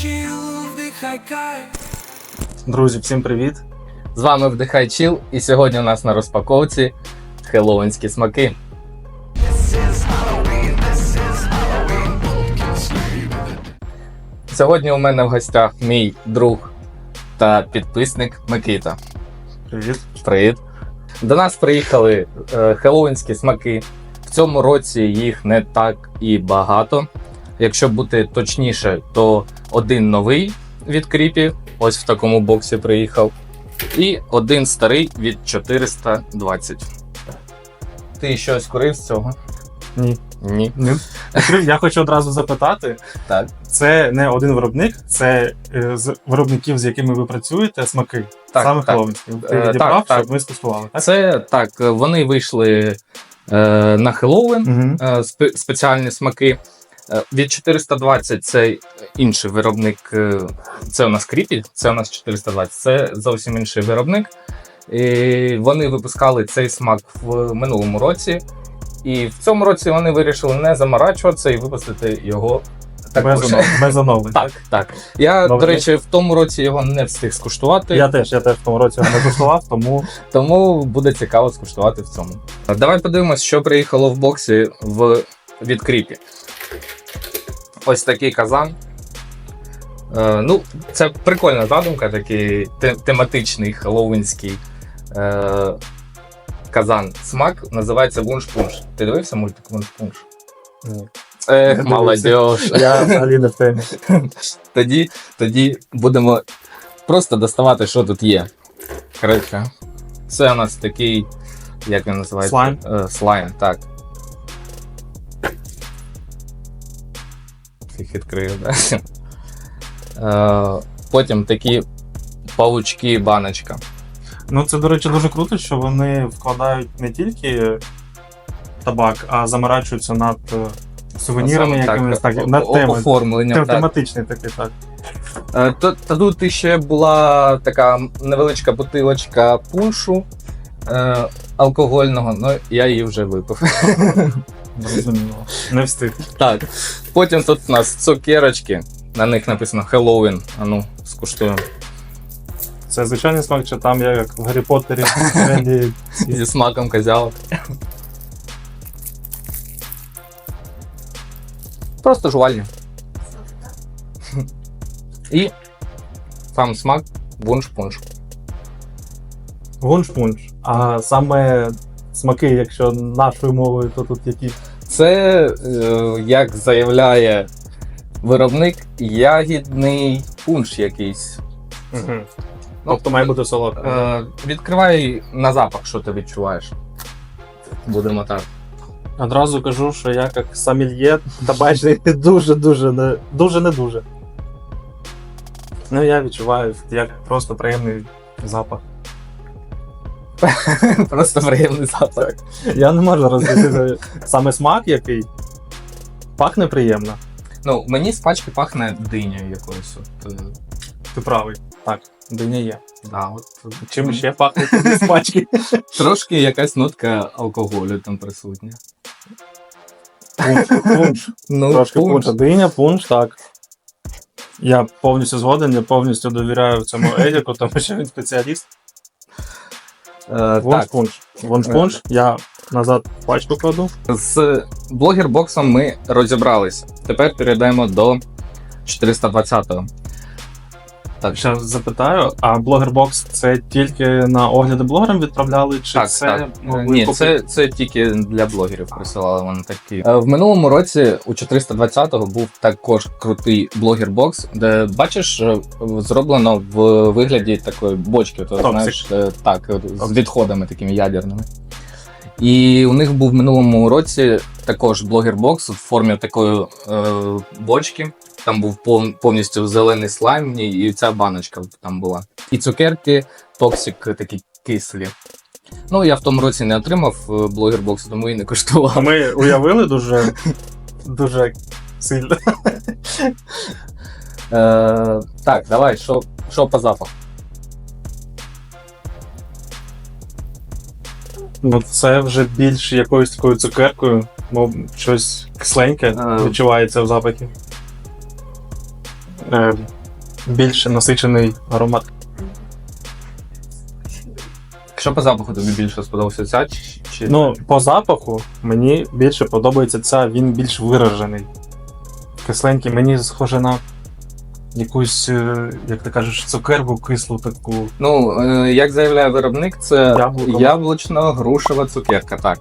chill, вдихай кайф. Друзі, всім привіт! З вами Вдихай Чіл, і сьогодні у нас на розпаковці хеллоуінські смаки. Сьогодні у мене в гостях мій друг та підписник Микита. Привіт! Привіт. До нас приїхали е, хеллоуінські смаки. В цьому році їх не так і багато. Якщо бути точніше, то один новий від Кріпі, ось в такому боксі приїхав. І один старий від 420. Ти щось курив з цього? Ні. Ні. Ні. Я хочу одразу запитати: Так. це не один виробник, це е, з виробників, з якими ви працюєте, смаки. Так, Саме так. Хеллоуінські. Ти Е, відібрав, так, так. щоб ми скуштували. Так? Це так, вони вийшли е, на Хеллоуін. Угу. е, спеціальні смаки. Е, Від 420 це інший виробник. е, Це у нас Кріпі, це у нас 420. Це зовсім інший виробник. І вони випускали цей смак в минулому році. І в цьому році вони вирішили не заморачуватися і випустити його також. Без, оно- без оновлень. Так, так. Я, Добре. до речі, в тому році його не встиг скуштувати, Я теж, я теж в тому році його не куштував, тому тому буде цікаво скуштувати в цьому. Давай подивимось, що приїхало в боксі в... від Кріпі. Ось такий казан. Е, ну, це прикольна задумка, такий тематичний хеллоуінський е, казан. Смак називається вунш-пунш. Ти дивився мультик вунш-пунш? Ні. Ех, Не молодіж. я взагалі не в темі. Тоді, тоді будемо просто доставати, що тут є. Коротше, це у нас такий, як він називається? Слайм? Е, слайм, так. Їх відкрию, так. Е, потім такі павучки баночка. Ну, це, до речі, дуже круто, що вони вкладають не тільки табак, а заморачуються над е, сувенірами, Саме якимись так, над о- оформленням. Тем- так. Тематичний такий, так. Е, Та тут ще була така невеличка бутилочка пуншу е, алкогольного, але я її вже випив. Зрозуміло. Не встиг. Так. Потім тут у нас цукерочки. На них написано Halloween. А ну, скуштуємо. Це звичайний смак, чи там я як в Гаррі Поттері Ренді Зі смаком козявок. Просто жувальні. І сам смак вунш-пунш. гунш-пунш. А саме смаки, якщо нашою мовою, то тут які. Це, е, як заявляє виробник, ягідний пунш якийсь. Угу. Тобто має бути солодке. Е, відкривай на запах, що ти відчуваєш. Будемо так. Одразу кажу, що я як самільє табачний дуже-дуже не дуже не дуже. Ну, я відчуваю як просто приємний запах. Просто приємний запах. Я не можу розрізати саме смак, який пахне приємно. Ну, мені з пачки пахне динею якоюсь. От, е, Ти правий. Так, диня є. да, от, Чим ще пахне з пачки? Трошки якась нотка алкоголю там присутня. Пунш, пунш. Ну, Трошки пунш. пунш. Диня, пунш, так. Я повністю згоден, я повністю довіряю цьому Едіку, тому що він спеціаліст. Е, Вунш так, пунш. Вунш пунш. Я назад пачку кладу. з блогер-боксом ми розібрались. Тепер перейдемо до 420-го. Так, Зараз запитаю, а блогербокс це тільки на огляди блогерам відправляли, чи Так, це так. Ні, купити? це, це тільки для блогерів присилали вони такі. Е, В минулому році у 420-го був також крутий блогер-бокс, де бачиш, е, зроблено в вигляді такої бочки, то знаєш, е, так, з відходами такими ядерними. І у них був в минулому році також блогер-бокс в формі такої е, бочки. Там був повністю зелений слайм, і ця баночка там була. І цукерки, токсик такі кислі. Ну, я в тому році не отримав е, блогер-бокс, тому і не А коштував. ми уявили дуже, дуже сильно. Е, так, давай, що, що по запаху? Ну, це вже більш якоюсь такою цукеркою, мов щось кисленьке Е. відчувається в запахі. Е, більш насичений аромат. Що по запаху тобі більше сподобався ця чи, чи Ну, по запаху мені більше подобається ця, він більш виражений. Кисленький, мені схоже на якусь, е, як ти кажеш, цукерку кислу таку. Ну, е, як заявляє виробник, це Яблуко. яблучно-грушева цукерка, так.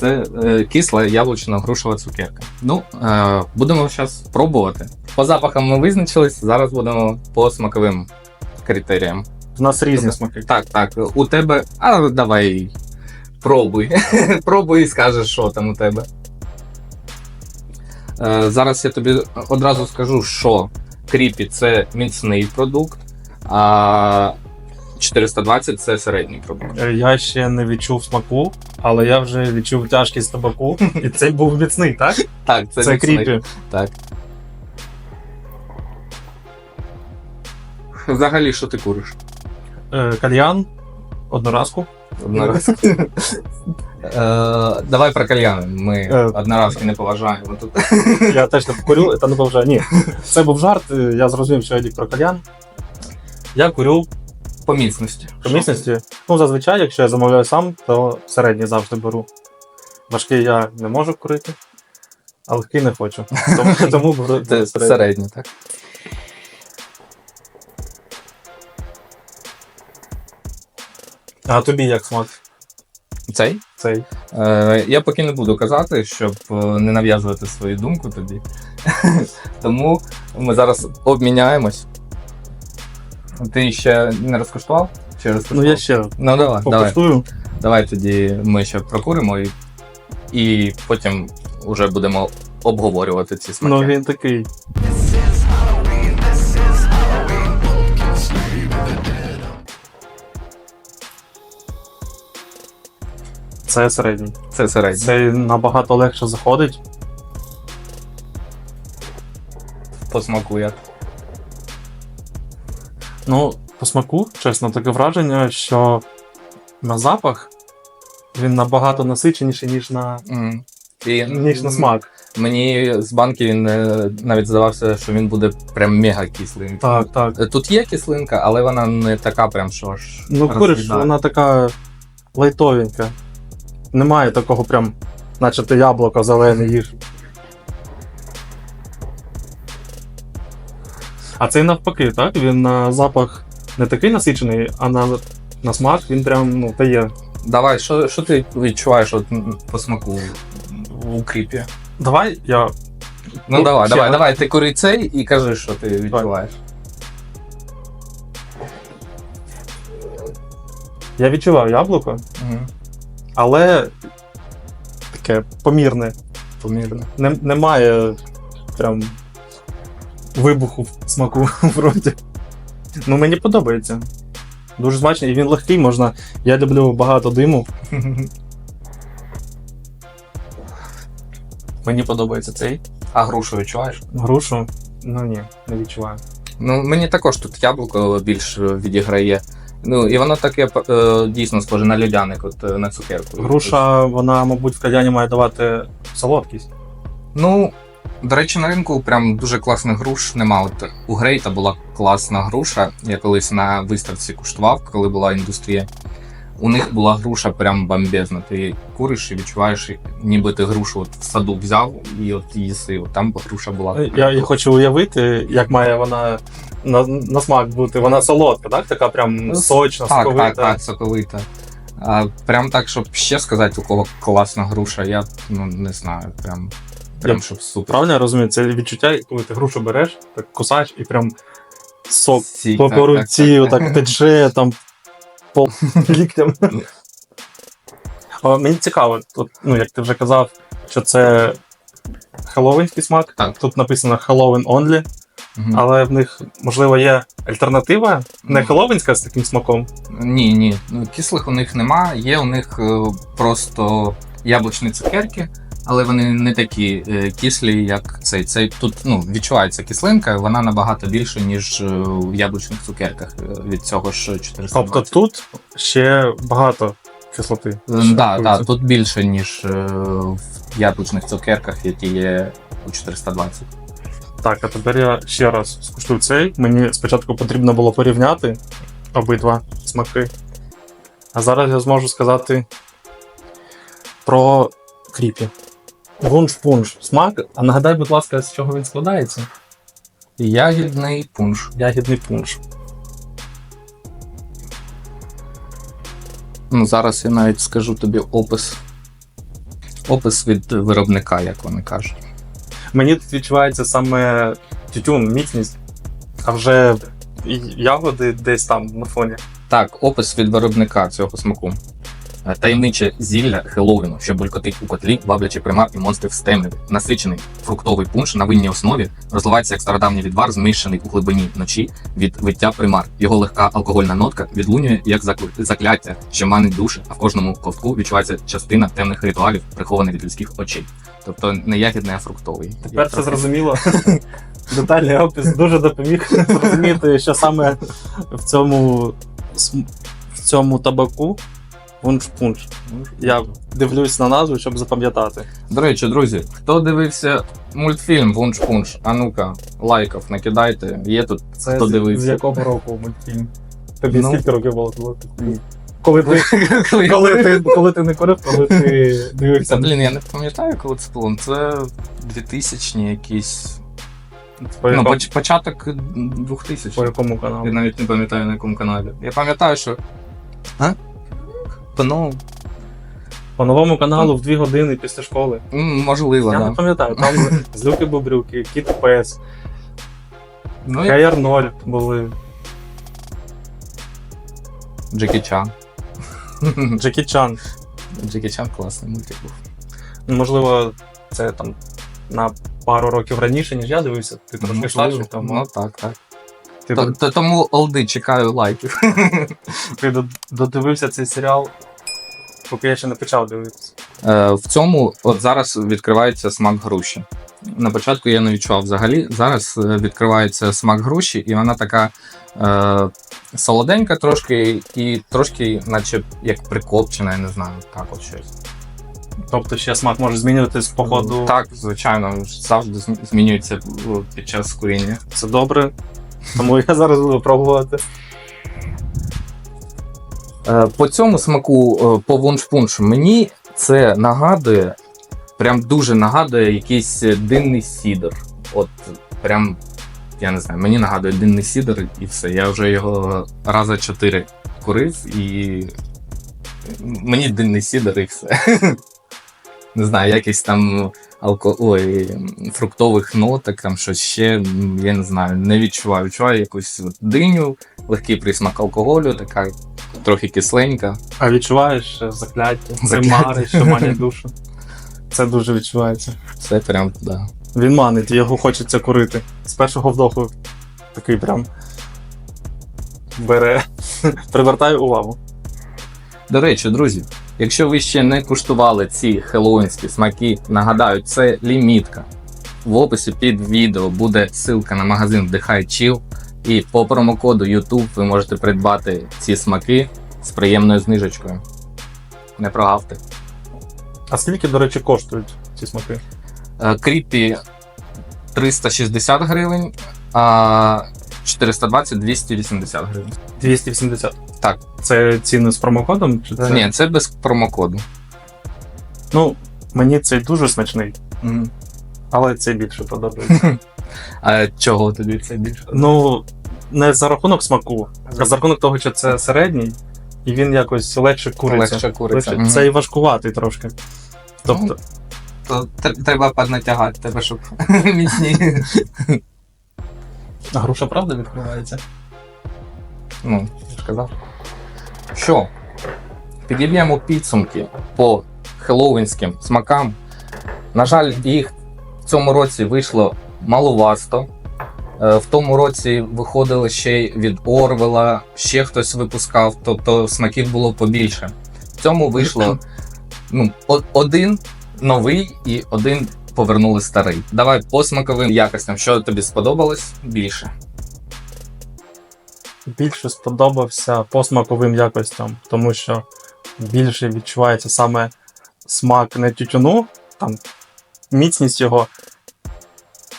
Це е, кисла яблучно-грушева цукерка. Ну, е, будемо зараз пробувати. По запахам ми визначились, зараз будемо по смаковим критеріям. У нас різні смаки. Так, так, у тебе. А давай пробуй. пробуй і скажеш, що там у тебе. Е, зараз я тобі одразу скажу, що кріпі це міцний продукт, а 420 це середній продукт. Е, Я ще не відчув смаку, але я вже відчув тяжкість табаку. І цей був міцний, так? Так, це, Це міцний. кріпі. Так. Взагалі, що ти куриш? Е, Кальян, одноразку. Однораз. Е, Давай про кальяни. Ми Е. одноразки не поважаємо тут. Я теж не покурю, це не поважаю. Ні, це був жарт. е, Я зрозумів, що я дік про кальян. Я курю По міцності. по міцності. Ну, зазвичай, якщо я замовляю сам, то середній завжди беру. Важкий я не можу курити, а легкий не хочу. Тому, тому беру Це середній. так. А тобі як смак Цей? цей? Е, я поки не буду казати, щоб е, не нав'язувати свою думку тобі. Тому ми зараз обміняємось. Ти ще не розкуштував? Чи Ну я ще Ну давай, давай. покуштую. Давай тоді ми ще прокуримо і, і потім вже будемо обговорювати ці смаки. Ну він такий. Це середній. Це середньо. Це набагато легше заходить. По смаку як. Ну, по смаку, чесно, таке враження, що на запах він набагато насиченіший, ніж на, М. І, ніж на смак. Мені з банки він е, навіть здавався, що він буде прям мега кислий. Так, так. Е, Тут є кислинка, але вона не така прям, що ж. Ну, куриш, роз'їдає. вона така лайтовенька. Немає такого прям, наче ти яблуко зелене їж. А цей навпаки, так? Він на запах не такий насичений, а на, на смак він прям ну, дає. Давай, що, що ти відчуваєш от, по смаку у кріпі? Давай я. Ну, Ну, давай, ще давай, раз. давай, ти кури цей і кажи, що ти відчуваєш. Я відчував яблуко, Угу. але таке помірне. Помірно. Не, немає прям вибуху в смаку в роті. Ну, мені подобається. Дуже смачний, і він легкий, можна. Я люблю багато диму. Мені подобається цей. А грушу відчуваєш? Грушу. Ну ні, не відчуваю. Ну, мені також тут яблуко більш відіграє. Ну, і воно таке е, дійсно схоже на льодяник, от е, на цукерку. Груша, вона, мабуть, в кальяні має давати солодкість. Ну, до речі, на ринку прям дуже класних груш нема. От у Грейта була класна груша. Я колись на виставці куштував, коли була індустрія. У них була груша прям бомбезна. Ти куриш і відчуваєш, ніби ти грушу от в саду взяв і от їси. От там груша була. Я, я хочу уявити, як має вона на, на смак бути. Вона солодка, так? Така прям сочна, так, соковита. так, так, соковита. А прям так, щоб ще сказати, у кого класна груша, я ну не знаю. Прям, прям щоб супер. Правильно я розумію? Це відчуття, коли ти грушу береш, так кусаєш і прям сок Сік, по, так, так, руці, так. отак тече там по ліктям. А, Мені цікаво, тут, ну як ти вже казав, що це хеллоуінський смак. Так. Тут написано Halloween only, Мгм. але в них, можливо, є альтернатива, не хеллоуінська з таким смаком. Ні, ні. Ну, Кислих у них нема. Є у них е, просто яблучні цукерки, але вони не такі е, кислі, як цей. Цей тут ну, відчувається кислинка, вона набагато більше, ніж е, в яблучних цукерках е, від цього ж 420. Тобто тут ще багато кислоти. Е, Ще Да, да, тут більше, ніж е, в яблучних цукерках, які є у 420. Так, а тепер я ще раз скуштую цей. Мені спочатку потрібно було порівняти обидва смаки. А зараз я зможу сказати про кріпі. Вунш-пунш смак. А нагадай, будь ласка, з чого він складається? Ягідний пунш. Ягідний пунш. Ну, зараз я навіть скажу тобі опис. Опис від виробника, як вони кажуть. Мені тут відчувається саме тютюн, міцність, а вже ягоди десь там на фоні. Так, опис від виробника цього смаку. Е, Таємниче зілля Хеллоуіну, що булькотить у котлі, ваблячи примар і монстрів з темряви. Насичений фруктовий пунш на винній основі розливається як стародавній відвар, змішаний у глибині ночі від виття примар. Його легка алкогольна нотка відлунює як закляття, що манить душі, а в кожному ковтку відчувається частина темних ритуалів, прихованих від людських очей. Тобто не ягідний, а фруктовий. Тепер все зрозуміло. Детальний опис дуже допоміг зрозуміти, що саме в цьому, в цьому табаку вунш-пунш. Я дивлюсь на назву, щоб запам'ятати. До речі, друзі, хто дивився мультфільм Вунш Пунш? А ну-ка, лайків накидайте. Є тут Це Хто з, дивився? з якого року мультфільм? Тобі Ну. скільки років було? Коли ти, коли ти, коли коли ти, коли ти не курив, коли ти дивився Та, блін, я не пам'ятаю, коли це було. Це 2000 якісь. по, Ну, якому, поч- початок 2000 по якому Я каналу? навіть не пам'ятаю на якому каналі. Я пам'ятаю, що. А? Ну, По новому каналу в дві години після школи. м, можливо, Я да. не пам'ятаю, там Злюки Бобрюки, Кіт Пес, Ну, і Кей Арнольд були, Джекі Чан. Джекі Чан. Джекі Чан класний мультик був. Ну, Можливо, це там на пару років раніше, ніж я дивився. Ти трошки Можливо, старший, тому Ну так, так. ти, то- Тому олди чекаю лайків. ти до- додивився цей серіал, поки я ще не почав дивитися. Е, В цьому от зараз відкривається смак груші. На початку я не відчував взагалі. Зараз е, відкривається смак груші, і вона така е, солоденька трошки, і трошки, наче як прикопчена, я не знаю, так от щось. Тобто ще смак може змінюватись по ходу. Так, звичайно, завжди змінюється е, під час куріння. Це добре. Тому я зараз буду пробувати. Е, По цьому смаку, е, по вунш-пуншу, мені це нагадує, прям дуже нагадує якийсь динний сідр. От прям, я не знаю, мені нагадує динний сідр і все. Я вже його раза чотири курив і мені динний сідр і все. Не знаю, якісь там алко... Ой, фруктових ноток, там щось ще, я не знаю, не відчуваю. Відчуваю якусь диню, легкий присмак алкоголю, така трохи кисленька. А відчуваєш закляття, Закляття. примари, що манять душу. Це дуже відчувається. Це прям, да. Він манить, його хочеться курити. З першого вдоху такий прям бере, привертає увагу. До речі, друзі, якщо ви ще не куштували ці хеллоуінські смаки, нагадаю, це лімітка. В описі під відео буде ссылка на магазин Вдихай Chill, і по промокоду YouTube ви можете придбати ці смаки з приємною знижечкою. Не прогавте. А скільки, до речі, коштують ці смаки? Е, Кріпі 360 гривень, а 420 280 гривень. 280. Так. Це ціни з промокодом? Чи це? Ні, це без промокоду. Ну, мені цей дуже смачний, але цей більше подобається. А чого тобі це більше? ну, не за рахунок смаку, а за рахунок того, що це середній, і він якось легше куриться. Легше куриться. Легше. Мгм. Цей важкуватий трошки. Тобто, То треба поднатягати тебе, щоб міцні. а груша правда відкривається? Ну, я ж казав. Що? Підіб'ємо підсумки по хеллоуінським смакам. На жаль, їх цьому році вийшло маловасто. Е, В тому році виходили ще й від Орвела, ще хтось випускав, тобто смаків було побільше. В цьому вийшло ну, один новий і один повернули старий. Давай по смаковим якостям, що тобі сподобалось більше. більше сподобався по смаковим якостям, тому що більше відчувається саме смак не тютюну, там міцність його,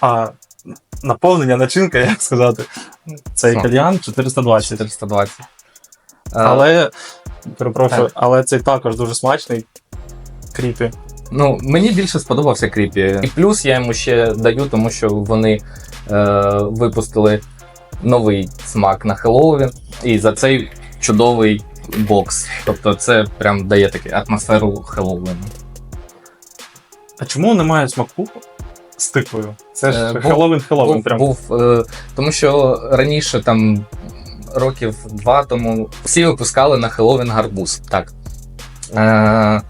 а наповнення, начинка, як сказати. Цей Що? кальян 420. 420. Е, Але, перепрошую, Так. але цей також дуже смачний. Кріпі. Ну, мені більше сподобався кріпі. І плюс я йому ще даю, тому що вони е, випустили новий смак на Хеллоуін. І за цей чудовий бокс. Тобто це прям дає таку атмосферу Хеллоуіну. А чому немає смаку з тиквою? Це ж Е, був- Хеллоуін Хеллоуін був, прям. був, е, тому що раніше, там років два тому, всі випускали на Хеллоуін гарбуз. Так. Е,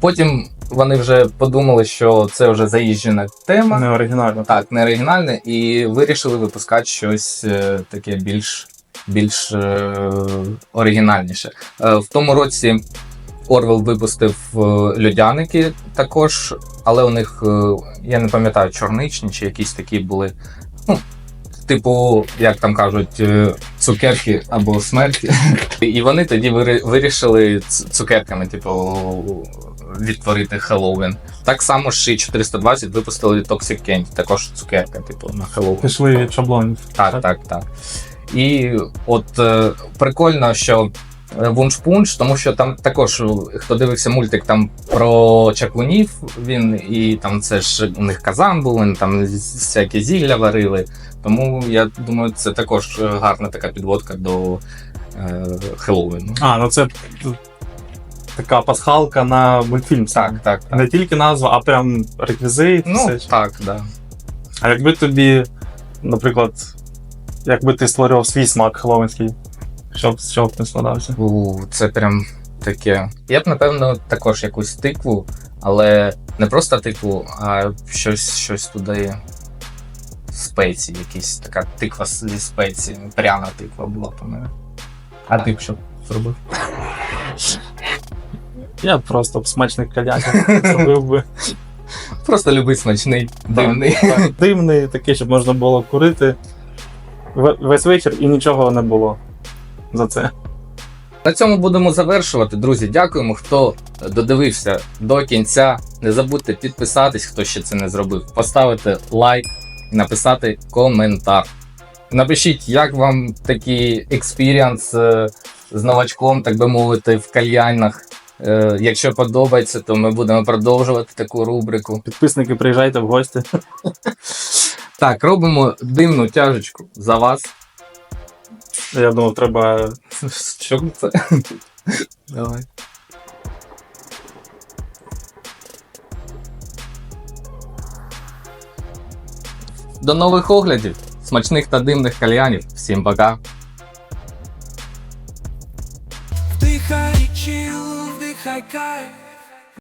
потім вони вже подумали, що це вже заїжджена тема. Не оригінально. Так, не оригінальне, і вирішили випускати щось е, таке більш, більш е, оригінальніше. Е, в тому році Орвел випустив е, льодяники також, але у них, е, я не пам'ятаю, чорничні чи якісь такі були. Ну, Типу, як там кажуть, е, цукерки або смерті. І вони тоді вирішили цукерками, типу, відтворити Хеллоуін. Так само ж і 420 випустили Toxic Candy, також цукерка, типу, на Хеллоуін. Пішли від шаблонів. Так, так, так. І от прикольно, що Вуншпунш, тому що там також, е, хто дивився мультик там про чаклунів, він і там це ж у них казан був, вони там всякі зілля варили. Тому я думаю, це також е, гарна така підводка до е, Хеллоуіну. А, ну це така пасхалка на мультфільм. Так, так, так. Не тільки назва, а прям реквізит. Ну, все. так, да. А якби тобі, наприклад, якби ти створював свій смак хеллоуінський, що б з чого б не складався? У, це прям таке. Я б, напевно, також якусь тикву, але не просто тикву, а щось, щось туди. Спеції, якісь така тиква зі спеції, пряна тиква була по мене. А ти б що зробив? Я просто б смачних кальянів зробив би. Просто любий смачний, дивний. Так, Дивний, такий, щоб можна було курити весь вечір і нічого не було за це. На цьому будемо завершувати. Друзі, дякуємо, хто додивився до кінця. Не забудьте підписатись, хто ще це не зробив, поставити лайк і написати коментар. Напишіть, як вам такий експіріанс е, з новачком, так би мовити, в кальянах. Е, Якщо подобається, то ми будемо продовжувати таку рубрику. Підписники, приїжджайте в гості. Так, робимо дивну тяжечку за вас. Я думав, треба. Що це? Давай. До нових оглядів, смачних та дивних кальянів. Всім пока! Вдихай чил, вдихай кайф